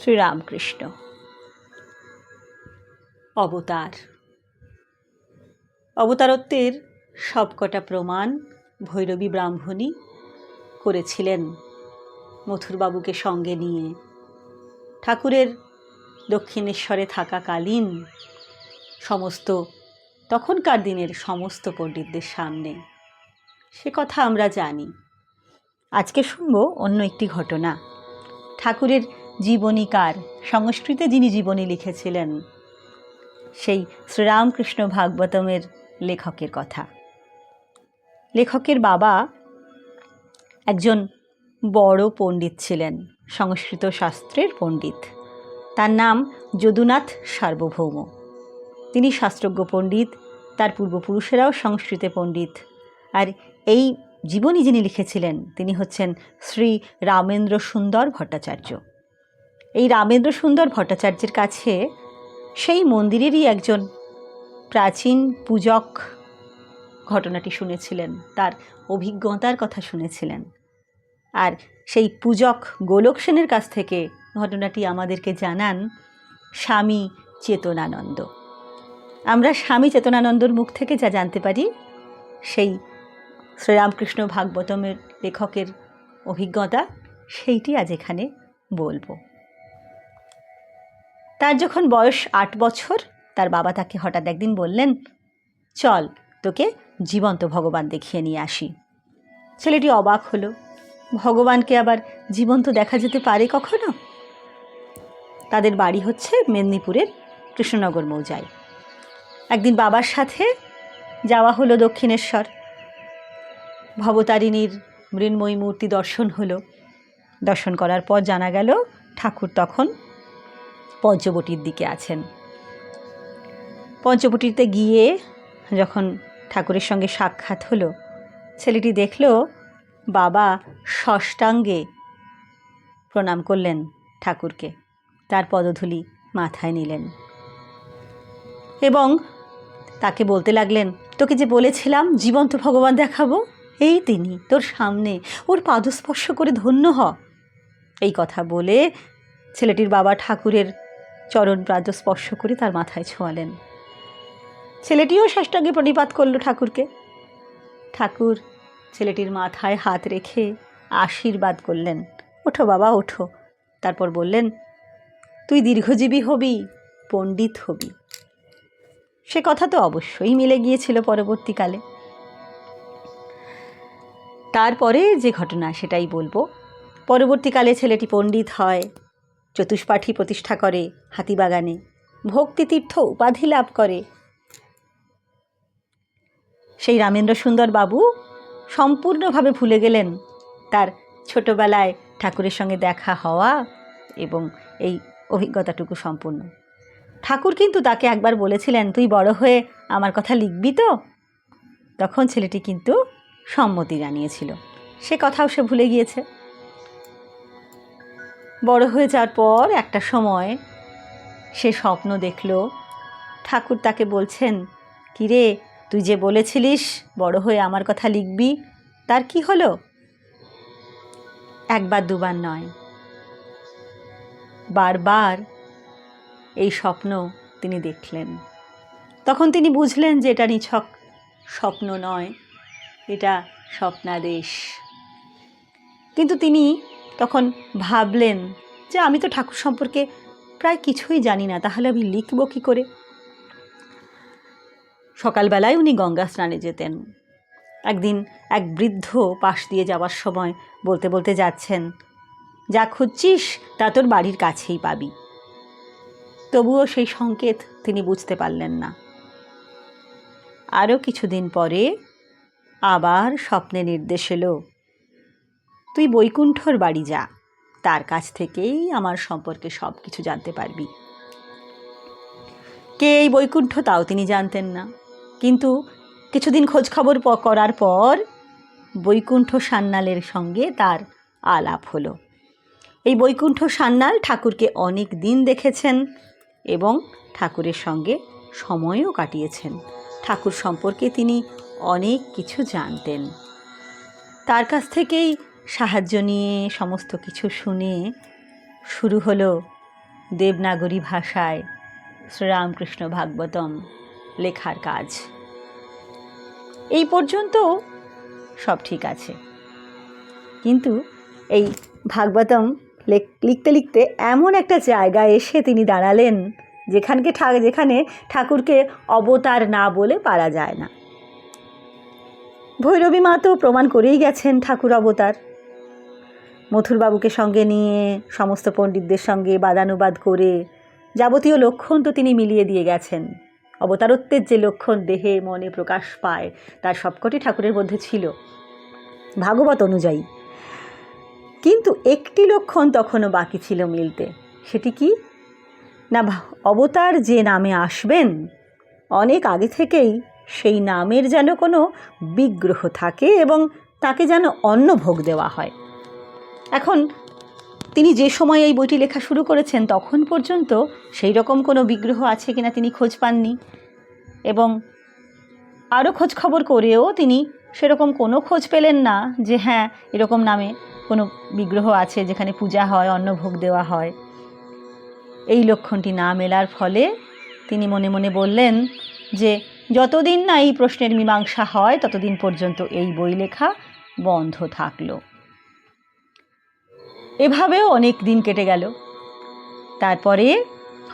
শ্রীরামকৃষ্ণ। অবতার। অবতারত্বের সবকটা প্রমাণ ভৈরবী ব্রাহ্মণী করেছিলেন মথুরবাবুকে সঙ্গে নিয়ে। ঠাকুরের দক্ষিণেশ্বরে থাকাকালীন সমস্ত, তখনকার দিনের সমস্ত পণ্ডিতদের সামনে। সে কথা আমরা জানি। আজকে শুনব অন্য একটি ঘটনা। ঠাকুরের জীবনীকার, সংস্কৃতে যিনি জীবনী লিখেছিলেন, সেই শ্রীরামকৃষ্ণ ভাগবতমের লেখকের কথা। লেখকের বাবা একজন বড় পণ্ডিত ছিলেন, সংস্কৃত শাস্ত্রের পণ্ডিত। তার নাম যদুনাথ সার্বভৌম। তিনি শাস্ত্রজ্ঞ পণ্ডিত, তার পূর্বপুরুষেরাও সংস্কৃতে পণ্ডিত। আর এই জীবনী যিনি লিখেছিলেন, তিনি হচ্ছেন শ্রী রামেন্দ্র সুন্দর ভট্টাচার্য। এই রামেন্দ্র সুন্দর ভট্টাচার্যের কাছে সেই মন্দিরেরই একজন প্রাচীন পূজক ঘটনাটি শুনেছিলেন, তার অভিজ্ঞতার কথা শুনেছিলেন। আর সেই পূজক গোলক সেনের কাছ থেকে ঘটনাটি আমাদেরকে জানান স্বামী চেতনানন্দ। আমরা স্বামী চেতনানন্দর মুখ থেকে যা জানতে পারি, সেই শ্রীরামকৃষ্ণ ভাগবতমের লেখকের অভিজ্ঞতা, সেইটি আজ এখানে বলব। তার যখন বয়স আট বছর, তার বাবা তাকে হঠাৎ একদিন বললেন, চল, তোকে জীবন্ত ভগবান দেখিয়ে নিয়ে আসি। ছেলেটি অবাক হলো, ভগবানকে আবার জীবন্ত দেখা যেতে পারে কখনো? তাদের বাড়ি হচ্ছে মেদিনীপুরের কৃষ্ণনগর মৌজায়। একদিন বাবার সাথে যাওয়া হলো দক্ষিণেশ্বর। ভবতারিণীর মৃন্ময়ী মূর্তি দর্শন হলো। দর্শন করার পর জানা গেল, ঠাকুর তখন পঞ্চবটির দিকে আছেন। পঞ্চবটিতে গিয়ে যখন ঠাকুরের সঙ্গে সাক্ষাৎ হলো, ছেলেটি দেখল বাবা ষষ্ঠাঙ্গে প্রণাম করলেন ঠাকুরকে, তার পদধূলি মাথায় নিলেন এবং তাকে বলতে লাগলেন, তোকে যে বলেছিলাম জীবন্ত ভগবান দেখাবো, এই তিনি, তোর সামনে ওর পাদস্পর্শ করে ধন্য হ। এই কথা বলে ছেলেটির বাবা ঠাকুরের চরণ প্রাদ স্পর্শ করে তার মাথায় ছোঁয়ালেন। ছেলেটিও ষষ্ঠাঙ্গে প্রণিপাত করল ঠাকুরকে। ঠাকুর ছেলেটির মাথায় হাত রেখে আশীর্বাদ করলেন। ওঠো বাবা, ওঠো। তারপর বললেন, তুই দীর্ঘজীবী হবি, পণ্ডিত হবি। সে কথা তো অবশ্যই মিলে গিয়েছিল পরবর্তীকালে। তারপরে যে ঘটনা সেটাই বলব। পরবর্তীকালে ছেলেটি পণ্ডিত হয়। চতুষ্পাঠী প্রতিষ্ঠা করে হাতিবাগানে। ভক্তিতীর্থ উপাধি লাভ করে। সেই রামেন্দ্র সুন্দর বাবু সম্পূর্ণভাবে ভুলে গেলেন তার ছোটবেলায় ঠাকুরের সঙ্গে দেখা হওয়া এবং এই অভিজ্ঞতাটুকু সম্পূর্ণ। ঠাকুর কিন্তু তাকে একবার বলেছিলেন, তুই বড় হয়ে আমার কথা লিখবি তো? তখন ছেলেটি কিন্তু সম্মতি জানিয়েছিল। সে কথাও সে ভুলে গিয়েছে। বড় হয়ে যাওয়ার পর একটা সময় সে স্বপ্ন দেখল। ঠাকুর তাকে বলছেন, কিরে, তুই যে বলেছিলিস বড় হয়ে আমার কথা লিখবি, তার কি হলো? একবার দুবার নয়। বারবার এই স্বপ্ন তিনি দেখলেন। তখন তিনি বুঝলেন যে এটা নিছক স্বপ্ন নয়, এটা স্বপ্নাদেশ। কিন্তু তিনি তখন ভাবলেন যে আমি তো ঠাকুর সম্পর্কে প্রায় কিছুই জানি না, তাহলে আমি লিখব কী করে? সকালবেলায় উনি গঙ্গা স্নানে যেতেন। একদিন এক বৃদ্ধ পাশ দিয়ে যাওয়ার সময় বলতে বলতে যাচ্ছেন, যা খুঁজছিস, তা তোর বাড়ির কাছেই পাবি। তবুও সেই সংকেত তিনি বুঝতে পারলেন না। আরও কিছুদিন পরে আবার স্বপ্নে নির্দেশ এলো তুই বৈকুণ্ঠর বাড়ি যা। তার কাছ থেকেই আমার সম্পর্কে সব কিছু জানতে পারবি। কে এই বৈকুণ্ঠ তাও তিনি জানতেন না। কিন্তু কিছুদিন খোঁজখবর করার পর বৈকুণ্ঠ সান্যালের সঙ্গে তার আলাপ হলো। এই বৈকুণ্ঠ সান্যাল ঠাকুরকে অনেক দিন দেখেছেন এবং ঠাকুরের সঙ্গে সময়ও কাটিয়েছেন। ঠাকুর সম্পর্কে তিনি অনেক কিছু জানতেন। তার কাছ থেকেই সাহায্য নিয়ে সমস্ত কিছু শুনে শুরু হলো দেবনাগরী ভাষায় শ্রীরামকৃষ্ণ ভাগবতম লেখার কাজ। এই পর্যন্ত সব ঠিক আছে। কিন্তু এই ভাগবতম লেখ- লিখতে লিখতে এমন একটা জায়গায় এসে তিনি দাঁড়ালেন যেখানকে যেখানে ঠাকুরকে অবতার না বলে পারা যায় না। ভৈরবী মা তো প্রমাণ করেই গেছেন ঠাকুর অবতার। মথুরবাবুকে সঙ্গে নিয়ে সমস্ত পণ্ডিতদের সঙ্গে বাদানুবাদ করে যাবতীয় লক্ষণ তো তিনি মিলিয়ে দিয়ে গেছেন। অবতারত্বের যে লক্ষণ দেহে মনে প্রকাশ পায় তার সবকটি ঠাকুরের মধ্যে ছিল। ভাগবত অনুযায়ী। কিন্তু একটি লক্ষণ তখনও বাকি ছিল মিলতে। সেটি কি? না অবতার যে নামে আসবেন, অনেক আগে থেকেই সেই নামের যেন কোনো বিগ্রহ থাকে এবং তাকে যেন অন্ন ভোগ দেওয়া হয়। এখন তিনি যে সময় এই বইটি লেখা শুরু করেছেন, তখন পর্যন্ত সেই রকম কোনো বিগ্রহ আছে কিনা তিনি খোঁজ পাননি। এবং আরও খোঁজ খবর করেও তিনি সেরকম কোনো খোঁজ পেলেন না যে হ্যাঁ এরকম নামে কোনো বিগ্রহ আছে যেখানে পূজা হয়, অন্নভোগ দেওয়া হয়। এই লক্ষণটি না মেলার ফলে তিনি মনে মনে বললেন যে, যতদিন না এই প্রশ্নের মীমাংসা হয়, ততদিন পর্যন্ত এই বই লেখা বন্ধ থাকল। এভাবেও অনেক দিন কেটে গেল। তারপরে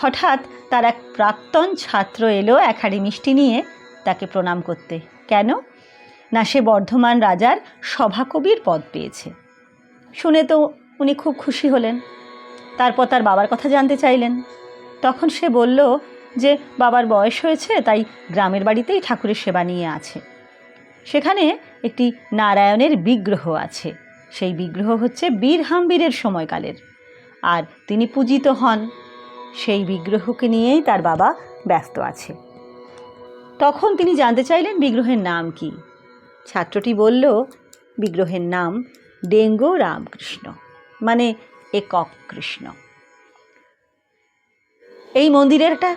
হঠাৎ তার এক প্রাক্তন ছাত্র এলো এক হাঁড়ি মিষ্টি নিয়ে তাকে প্রণাম করতে। কেন? না, সে বর্ধমান রাজার সভাকবির পদ পেয়েছে। শুনে তো উনি খুব খুশি হলেন। তারপর তার বাবার কথা জানতে চাইলেন। তখন সে বলল যে, বাবার বয়স হয়েছে, তাই গ্রামের বাড়িতেই ঠাকুরের সেবা নিয়ে আছে। সেখানে একটি নারায়ণের বিগ্রহ আছে। সেই বিগ্রহ হচ্ছে বীর হাম্বীরের সময়কালের। আর তিনি পূজিত হন। সেই বিগ্রহকে নিয়েই তার বাবা ব্যস্ত আছে। তখন তিনি জানতে চাইলেন বিগ্রহের নাম কি। ছাত্রটি বলল, বিগ্রহের নাম ডেঙ্গো রামকৃষ্ণ। মানে একক কৃষ্ণ। এই মন্দিরের একটা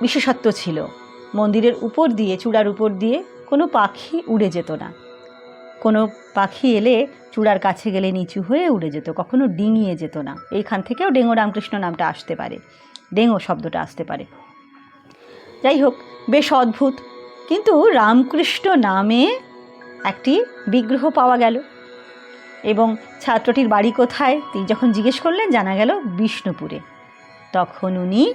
বিশেষত্ব ছিল। মন্দিরের উপর দিয়ে, চূড়ার উপর দিয়ে কোনো পাখি উড়ে যেত না। কোনো পাখি এলে চূড়ার কাছে গেলে নিচু হয়ে উড়ে যেত, কখনো ডিঙিয়ে যেত না। এইখান থেকেও ডেঙ্গো রামকৃষ্ণ নামটা আসতে পারে। ডেঙ্গো শব্দটা আসতে পারে। যাই হোক, বেশ অদ্ভুত। কিন্তু রামকৃষ্ণ নামে একটি বিগ্রহ পাওয়া গেল। এবং ছাত্রটির বাড়ি কোথায় তিনি যখন জিজ্ঞেস করলেন, জানা গেল বিষ্ণুপুরে। তখন উনি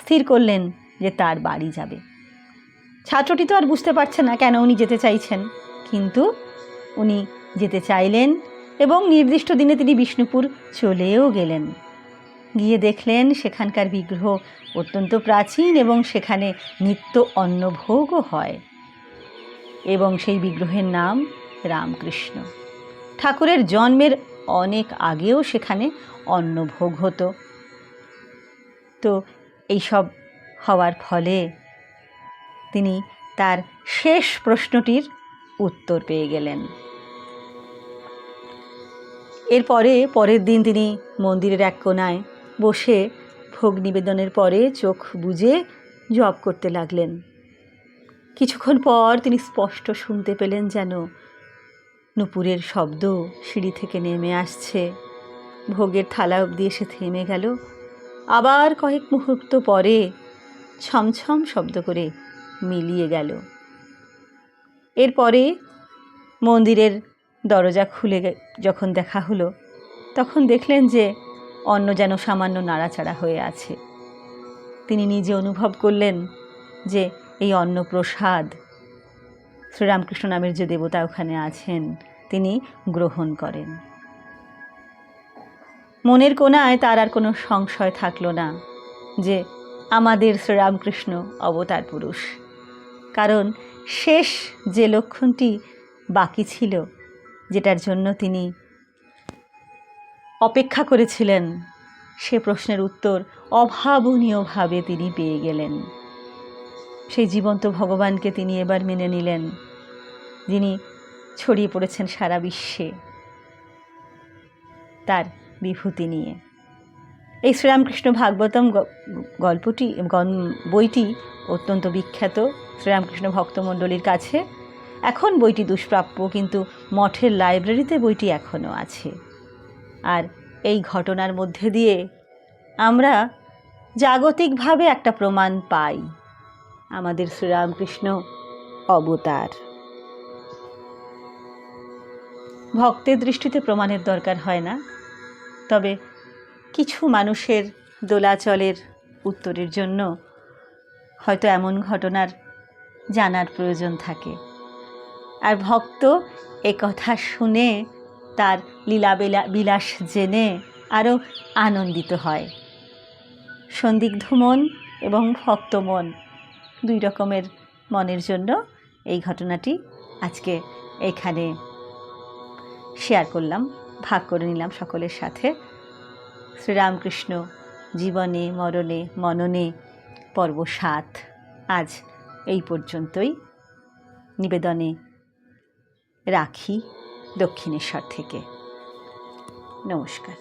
স্থির করলেন যে তার বাড়ি যাবে। ছাত্রটি তো আর বুঝতে পারছে না কেন উনি যেতে চাইছেন। কিন্তু উনি যেতে চাইলেন এবং নির্দিষ্ট দিনে তিনি বিষ্ণুপুর চলেও গেলেন। গিয়ে দেখলেন সেখানকার বিগ্রহ অত্যন্ত প্রাচীন এবং সেখানে নিত্য অন্নভোগও হয় এবং সেই বিগ্রহের নাম রামকৃষ্ণ। ঠাকুরের জন্মের অনেক আগেও সেখানে অন্নভোগ হতো। তো এইসব হওয়ার ফলে তিনি তার শেষ প্রশ্নটির উত্তর পেয়ে গেলেন। এরপরে পরের দিন তিনি মন্দিরের এক কোনায় বসে ভোগ নিবেদনের পরে চোখ বুজে জপ করতে লাগলেন। কিছুক্ষণ পর তিনি স্পষ্ট শুনতে পেলেন যেন নুপুরের শব্দ সিঁড়ি থেকে নেমে আসছে। ভোগের থালা অবধি এসে থেমে গেল। আবার কয়েক মুহূর্ত পরে ছমছম শব্দ করে মিলিয়ে গেল। এরপরে মন্দিরের দরজা খুলে যখন দেখা হলো, তখন দেখলেন যে অন্ন যেন সামান্য নাড়াচাড়া হয়ে আছে। তিনি নিজে অনুভব করলেন যে এই অন্নপ্রসাদ, শ্রীরামকৃষ্ণ নামের যে দেবতা ওখানে আছেন, তিনি গ্রহণ করেন। মনের কোনায় তার আর কোনো সংশয় থাকল না যে আমাদের শ্রীরামকৃষ্ণ অবতার পুরুষ। কারণ শেষ যে লক্ষণটি বাকি ছিল, যেটার জন্য তিনি অপেক্ষা করেছিলেন, সে প্রশ্নের উত্তর অভাবনীয়ভাবে তিনি পেয়ে গেলেন। সেই জীবন্ত ভগবানকে তিনি এবার মেনে নিলেন, যিনি ছড়িয়ে পড়েছেন সারা বিশ্বে তার বিভূতি নিয়ে। এই শ্রীরামকৃষ্ণ ভাগবতম গল্পটি বইটি অত্যন্ত বিখ্যাত শ্রীরামকৃষ্ণ ভক্তমণ্ডলীর কাছে। এখন বইটি দুষ্প্রাপ্য, কিন্তু মঠের লাইব্রেরিতে বইটি এখনও আছে। আর এই ঘটনার মধ্যে দিয়ে আমরা জাগতিকভাবে একটা প্রমাণ পাই, আমাদের শ্রীরামকৃষ্ণ অবতার। ভক্তের দৃষ্টিতে প্রমাণের দরকার হয় না, তবে কিছু মানুষের দোলাচলের উত্তরের জন্য হয়তো এমন ঘটনার জানার প্রয়োজন থাকে। আর ভক্ত এ কথা শুনে তার লীলা বিলাস জেনে আরও আনন্দিত হয়। সন্দিগ্ধ মন এবং ভক্ত মন দুই রকমের মনের জন্য এই ঘটনাটি আজকে এখানে শেয়ার করলাম, ভাগ করে নিলাম সকলের সাথে। শ্রীরামকৃষ্ণ জীবনে মরণে মননে পর্ব সাত। আজ এই পর্যন্তই। নিবেদনে রাখি দক্ষিণেশ্বর থেকে। নমস্কার।